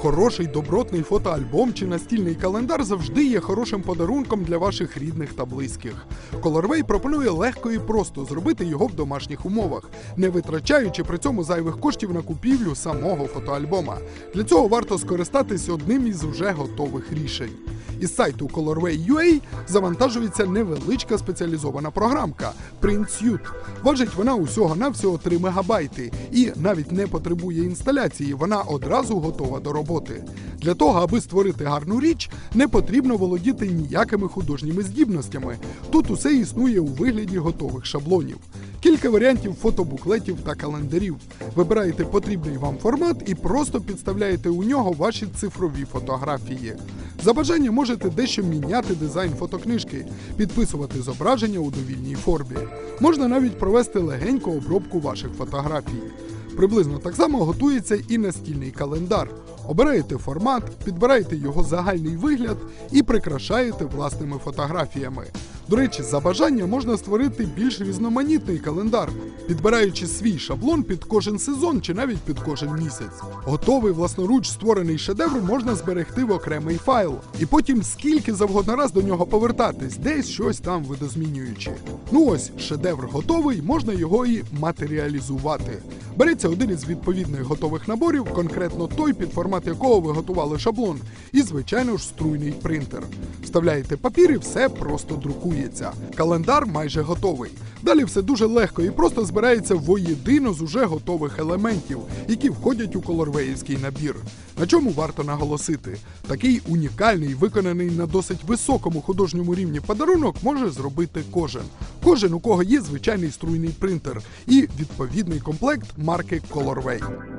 Хороший добротний фотоальбом чи настільний календар завжди є хорошим подарунком для ваших рідних та близьких. Colorway пропонує легко і просто зробити його в домашніх умовах, не витрачаючи при цьому зайвих коштів на купівлю самого фотоальбома. Для цього варто скористатись одним із уже готових рішень. Із сайту Colorway.ua завантажується невеличка спеціалізована програмка PrintSuite. Важить вона усього навсього 3 мегабайти і навіть не потребує інсталяції, вона одразу готова до роботи. Для того, аби створити гарну річ, не потрібно володіти ніякими художніми здібностями. Тут усе існує у вигляді готових шаблонів. Кілька варіантів фотобуклетів та календарів. Вибираєте потрібний вам формат і просто підставляєте у нього ваші цифрові фотографії. За бажання можете дещо міняти дизайн фотокнижки, підписувати зображення у довільній формі. Можна навіть провести легеньку обробку ваших фотографій. Приблизно так само готується і настільний календар. Обираєте формат, підбираєте його загальний вигляд і прикрашаєте власними фотографіями. До речі, за бажання можна створити більш різноманітний календар, підбираючи свій шаблон під кожен сезон чи навіть під кожен місяць. Готовий власноруч створений шедевр можна зберегти в окремий файл, і потім скільки завгодно раз до нього повертатись, десь щось там видозмінюючи. Ну ось шедевр готовий, можна його і матеріалізувати. Береться один із відповідних готових наборів, конкретно той, під формат якого ви готували шаблон, і, звичайно ж, струйний принтер. Вставляєте папір і все просто друкується. Календар майже готовий. Далі все дуже легко і просто збирається воєдино з уже готових елементів, які входять у колорвеївський набір. На чому варто наголосити, такий унікальний, виконаний на досить високому художньому рівні подарунок може зробити кожен. Кожен, у кого є звичайний струйний принтер і відповідний комплект марки Colorway.